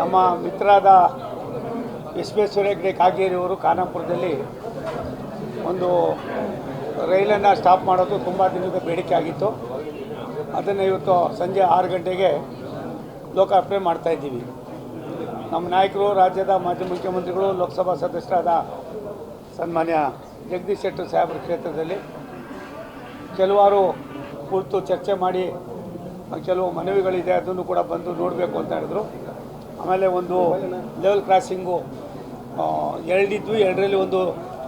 ನಮ್ಮ ಮಿತ್ರರಾದ ವಿಶ್ವೇಶ್ವರ ಪಿ ಕಾಗೇರಿ ಅವರು ಖಾನಾಪುರದಲ್ಲಿ ಒಂದು ರೈಲನ್ನು ಸ್ಟಾಪ್ ಮಾಡೋದು ತುಂಬ ದಿನದ ಬೇಡಿಕೆ ಆಗಿತ್ತು. ಅದನ್ನು ಇವತ್ತು ಸಂಜೆ ಆರು ಗಂಟೆಗೆ ಲೋಕಾರ್ಪಣೆ ಮಾಡ್ತಾ ಇದ್ದೀವಿ. ನಮ್ಮ ನಾಯಕರು, ರಾಜ್ಯದ ಮಾಜಿ ಮುಖ್ಯಮಂತ್ರಿಗಳು, ಲೋಕಸಭಾ ಸದಸ್ಯರಾದ ಸನ್ಮಾನ್ಯ ಜಗದೀಶ್ ಶೆಟ್ಟರ್ ಸಾಹೇಬ್ರ ಕ್ಷೇತ್ರದಲ್ಲಿ ಕೆಲವಾರು ಕುರಿತು ಚರ್ಚೆ ಮಾಡಿ, ಕೆಲವು ಮನವಿಗಳಿದೆ, ಅದನ್ನು ಕೂಡ ಬಂದು ನೋಡಬೇಕು ಅಂತ ಹೇಳಿದ್ರು. ಆಮೇಲೆ ಒಂದು ಲೆವೆಲ್ ಕ್ರಾಸಿಂಗು ಎರಡಿದ್ವಿ ಎರಡರಲ್ಲಿ ಒಂದು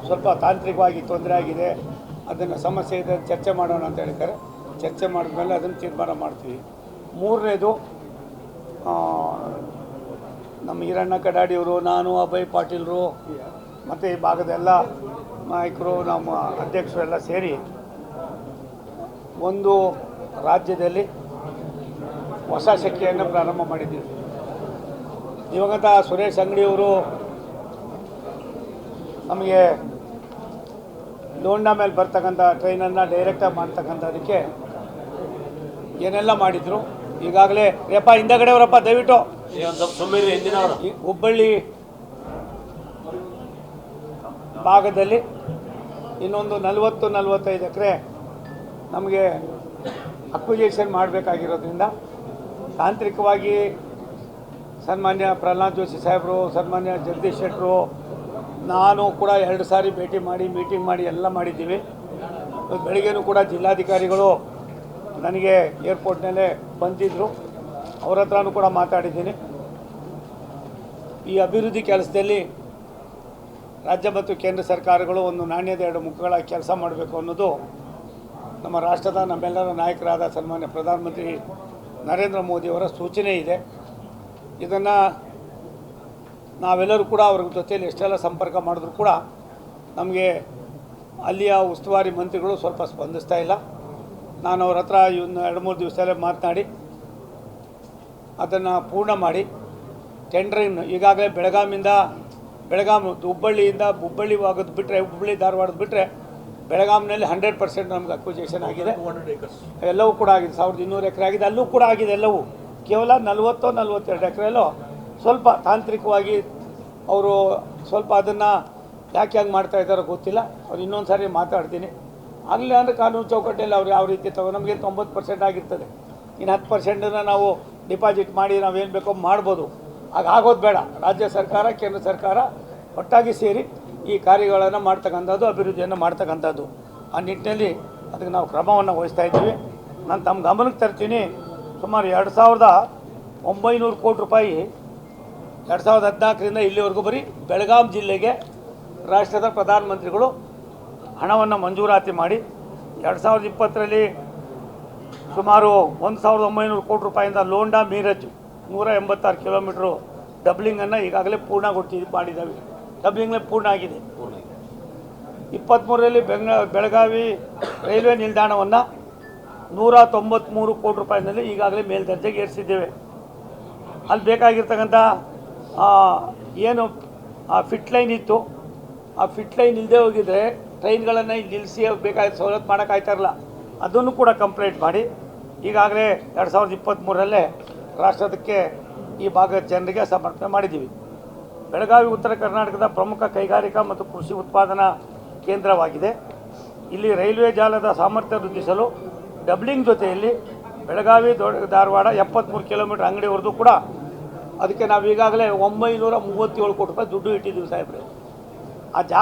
ಸ್ವಲ್ಪ ತಾಂತ್ರಿಕವಾಗಿ ತೊಂದರೆ ಆಗಿದೆ. ಅದನ್ನು ಸಮಸ್ಯೆ ಇದೆ ಚರ್ಚೆ ಮಾಡೋಣ ಅಂತ ಹೇಳ್ತಾರೆ. ಚರ್ಚೆ ಮಾಡಿದ್ಮೇಲೆ ಅದನ್ನು ತೀರ್ಮಾನ ಮಾಡ್ತೀವಿ. ಮೂರನೇದು ನಮ್ಮ ಈರಣ್ಣ ಕಡಾಡಿಯವರು, ನಾನು, ಅಭಯ್ ಪಾಟೀಲ್ರು, ಮತ್ತು ಈ ಭಾಗದ ಎಲ್ಲ ನಾಯಕರು, ನಮ್ಮ ಅಧ್ಯಕ್ಷರು ಎಲ್ಲ ಸೇರಿ ಒಂದು ರಾಜ್ಯದಲ್ಲಿ ಹೊಸ ಶಕ್ತಿಯನ್ನು ಪ್ರಾರಂಭ ಮಾಡಿದ್ದೀವಿ. ದಿವಂಗತ ಸುರೇಶ್ ಅಂಗಡಿಯವರು ನಮಗೆ ಲೋಂಡಾ ಮೇಲೆ ಬರ್ತಕ್ಕಂಥ ಟ್ರೈನನ್ನು ಡೈರೆಕ್ಟಾಗಿ ಮಾಡ್ತಕ್ಕಂಥದಕ್ಕೆ ಏನೆಲ್ಲ ಮಾಡಿದರು. ಈಗಾಗಲೇ ರೇಪ ಹಿಂದಗಡೆ ಅವರಪ್ಪ ದಯವಿಟ್ಟು ಹುಬ್ಬಳ್ಳಿ ಭಾಗದಲ್ಲಿ ಇನ್ನೊಂದು ನಲವತ್ತು, ನಲವತ್ತೈದು ಎಕರೆ ನಮಗೆ ಅಕ್ವಿಜೇಷನ್ ಮಾಡಬೇಕಾಗಿರೋದ್ರಿಂದ ತಾಂತ್ರಿಕವಾಗಿ ಸನ್ಮಾನ್ಯ ಪ್ರಹ್ಲಾದ್ ಜೋಶಿ ಸಾಹೇಬರು, ಸನ್ಮಾನ್ಯ ಜಗದೀಶ್ ಶೆಟ್ಟರು, ನಾನು ಕೂಡ ಎರಡು ಸಾರಿ ಭೇಟಿ ಮಾಡಿ ಮೀಟಿಂಗ್ ಮಾಡಿ ಎಲ್ಲ ಮಾಡಿದ್ದೀವಿ. ಬೆಳಿಗ್ಗೆನೂ ಕೂಡ ಜಿಲ್ಲಾಧಿಕಾರಿಗಳು ನನಗೆ ಏರ್ಪೋರ್ಟ್ನಲ್ಲೇ ಬಂದಿದ್ದರು ಅವ್ರ ಹತ್ರನೂ ಕೂಡ ಮಾತಾಡಿದ್ದೀನಿ. ಈ ಅಭಿವೃದ್ಧಿ ಕೆಲಸದಲ್ಲಿ ರಾಜ್ಯ ಮತ್ತು ಕೇಂದ್ರ ಸರ್ಕಾರಗಳು ಒಂದು ನಾಣ್ಯದ ಎರಡು ಮುಖಗಳ ಕೆಲಸ ಮಾಡಬೇಕು ಅನ್ನೋದು ನಮ್ಮ ರಾಷ್ಟ್ರದ ನಮ್ಮೆಲ್ಲರ ನಾಯಕರಾದ ಸನ್ಮಾನ್ಯ ಪ್ರಧಾನಮಂತ್ರಿ ನರೇಂದ್ರ ಮೋದಿಯವರ ಸೂಚನೆ ಇದೆ. ಇದನ್ನು ನಾವೆಲ್ಲರೂ ಕೂಡ ಅವ್ರ ಜೊತೆಯಲ್ಲಿ ಎಷ್ಟೆಲ್ಲ ಸಂಪರ್ಕ ಮಾಡಿದ್ರು ಕೂಡ ನಮಗೆ ಅಲ್ಲಿಯ ಉಸ್ತುವಾರಿ ಮಂತ್ರಿಗಳು ಸ್ವಲ್ಪ ಸ್ಪಂದಿಸ್ತಾ ಇಲ್ಲ. ನಾನು ಅವ್ರ ಹತ್ರ ಇನ್ನು ಎರಡು ಮೂರು ದಿವಸದಲ್ಲೇ ಮಾತನಾಡಿ ಅದನ್ನು ಪೂರ್ಣ ಮಾಡಿ ಟೆಂಡ್ರಿಂಗ್ ಈಗಾಗಲೇ ಬೆಳಗಾಮಿಂದ ಬೆಳಗಾಮ್ ಹುಬ್ಬಳ್ಳಿಯಿಂದ ಹುಬ್ಬಳ್ಳಿ ಭಾಗದ ಬಿಟ್ಟರೆ ಹುಬ್ಬಳ್ಳಿ ಧಾರವಾಡದ ಬಿಟ್ಟರೆ ಬೆಳಗಾಂನಲ್ಲಿ ಹಂಡ್ರೆಡ್ ಪರ್ಸೆಂಟ್ ನಮ್ಗೆ ಅಕ್ವಿಜೇಷನ್ ಆಗಿದೆ. ಎಲ್ಲವೂ ಕೂಡ ಆಗಿದೆ. ಸಾವಿರದ ಇನ್ನೂರು ಎಕರೆ ಆಗಿದೆ. ಅಲ್ಲೂ ಕೂಡ ಆಗಿದೆ ಎಲ್ಲವೂ. ಕೇವಲ ನಲವತ್ತೋ ನಲವತ್ತೆರಡು ಎಕರೆಯಲ್ಲೋ ಸ್ವಲ್ಪ ತಾಂತ್ರಿಕವಾಗಿ ಅವರು ಸ್ವಲ್ಪ ಅದನ್ನು ಯಾಕೆ ಹಂಗೆ ಮಾಡ್ತಾ ಇದ್ದಾರೋ ಗೊತ್ತಿಲ್ಲ. ಅವ್ರು ಇನ್ನೊಂದು ಸಾರಿ ಮಾತಾಡ್ತೀನಿ. ಆಗಲಿ ಅಂದರೆ ಕಾನೂನು ಚೌಕಟ್ಟಲ್ಲಿ ಅವ್ರು ಯಾವ ರೀತಿ ತಗೋ, ನಮಗೆ ತೊಂಬತ್ತು ಪರ್ಸೆಂಟ್ ಆಗಿರ್ತದೆ. ಇನ್ನು ಹತ್ತು ಪರ್ಸೆಂಟನ್ನು ನಾವು ಡಿಪಾಸಿಟ್ ಮಾಡಿ ನಾವೇನು ಬೇಕೋ ಮಾಡ್ಬೋದು. ಆಗ ಬೇಡ. ರಾಜ್ಯ ಸರ್ಕಾರ, ಕೇಂದ್ರ ಸರ್ಕಾರ ಒಟ್ಟಾಗಿ ಸೇರಿ ಈ ಕಾರ್ಯಗಳನ್ನು ಮಾಡ್ತಕ್ಕಂಥದ್ದು, ಅಭಿವೃದ್ಧಿಯನ್ನು ಮಾಡ್ತಕ್ಕಂಥದ್ದು. ಆ ನಿಟ್ಟಿನಲ್ಲಿ ಅದಕ್ಕೆ ನಾವು ಕ್ರಮವನ್ನು ವಹಿಸ್ತಾ ಇದ್ದೀವಿ. ನಾನು ತಮ್ಮ ಗಮನಕ್ಕೆ ತರ್ತೀನಿ. ಸುಮಾರು ಎರಡು ಸಾವಿರದ ಒಂಬೈನೂರು ಕೋಟಿ ರೂಪಾಯಿ, ಎರಡು ಸಾವಿರದ ಹದಿನಾಲ್ಕರಿಂದ ಇಲ್ಲಿವರೆಗೂ ಬರೀ ಬೆಳಗಾಂ ಜಿಲ್ಲೆಗೆ ರಾಷ್ಟ್ರದ ಪ್ರಧಾನಮಂತ್ರಿಗಳು ಹಣವನ್ನು ಮಂಜೂರಾತಿ ಮಾಡಿ, ಎರಡು ಸಾವಿರದ ಇಪ್ಪತ್ತರಲ್ಲಿ ಸುಮಾರು ಒಂದು ಸಾವಿರದ ಒಂಬೈನೂರು ಕೋಟಿ ರೂಪಾಯಿಂದ ಲೋಂಡಾ ಮೀರಜ್ ನೂರ ಎಂಬತ್ತಾರು ಕಿಲೋಮೀಟ್ರು ಡಬ್ಲಿಂಗನ್ನು ಈಗಾಗಲೇ ಪೂರ್ಣಗೊಳಿಸಿ ಮಾಡಿದ್ದಾವೆ. ಡಬ್ಲಿಂಗ್ಲೇ ಪೂರ್ಣ ಆಗಿದೆ. ಇಪ್ಪತ್ತ್ಮೂರರಲ್ಲಿ ಬೆಂಗ ಬೆಳಗಾವಿ ರೈಲ್ವೆ ನಿಲ್ದಾಣವನ್ನು ನೂರ ತೊಂಬತ್ತ್ಮೂರು ಕೋಟಿ ರೂಪಾಯಿನಲ್ಲಿ ಈಗಾಗಲೇ ಮೇಲ್ದರ್ಜೆಗೆ ಏರಿಸಿದ್ದೇವೆ. ಅಲ್ಲಿ ಬೇಕಾಗಿರ್ತಕ್ಕಂಥ ಏನು, ಆ ಫಿಟ್ ಲೈನ್ ಇತ್ತು. ಆ ಫಿಟ್ ಲೈನ್ ಇಲ್ಲದೆ ಹೋಗಿದ್ರೆ ಟ್ರೈನ್ಗಳನ್ನು ಇಲ್ಲಿ ನಿಲ್ಲಿಸಿ ಬೇಕಾದ ಸವಲತ್ತು ಮಾಡೋಕ್ಕಾಯ್ತಾ ಇರಲ್ಲ ಅದನ್ನು ಕೂಡ ಕಂಪ್ಲೇಂಟ್ ಮಾಡಿ ಈಗಾಗಲೇ ಎರಡು ಸಾವಿರದ ಇಪ್ಪತ್ತ್ಮೂರರಲ್ಲೇ ರಾಷ್ಟ್ರದಕ್ಕೆ ಈ ಭಾಗದ ಜನರಿಗೆ ಸಮರ್ಪಣೆ ಮಾಡಿದ್ದೀವಿ. ಬೆಳಗಾವಿ, ಉತ್ತರ ಕರ್ನಾಟಕದ ಪ್ರಮುಖ ಕೈಗಾರಿಕಾ ಮತ್ತು ಕೃಷಿ ಉತ್ಪಾದನಾ ಕೇಂದ್ರವಾಗಿದೆ. ಇಲ್ಲಿ ರೈಲ್ವೆ ಜಾಲದ ಸಾಮರ್ಥ್ಯ ವೃದ್ಧಿಸಲು ಡಬ್ಲಿಂಗ್ ಜೊತೆಯಲ್ಲಿ ಬೆಳಗಾವಿ, ದೊಡ್ಡ ಧಾರವಾಡ ಎಪ್ಪತ್ತ್ಮೂರು ಕಿಲೋಮೀಟರ್ ಅಂಗಡಿವರೆಗೂ ಕೂಡ ಅದಕ್ಕೆ ನಾವು ಈಗಾಗಲೇ ಒಂಬೈನೂರ ಮೂವತ್ತೇಳು ಕೋಟಿ ರೂಪಾಯಿ ದುಡ್ಡು ಇಟ್ಟಿದ್ದೀವಿ ಸಾಹೇಬ್ರೆ. ಆ ಜಾ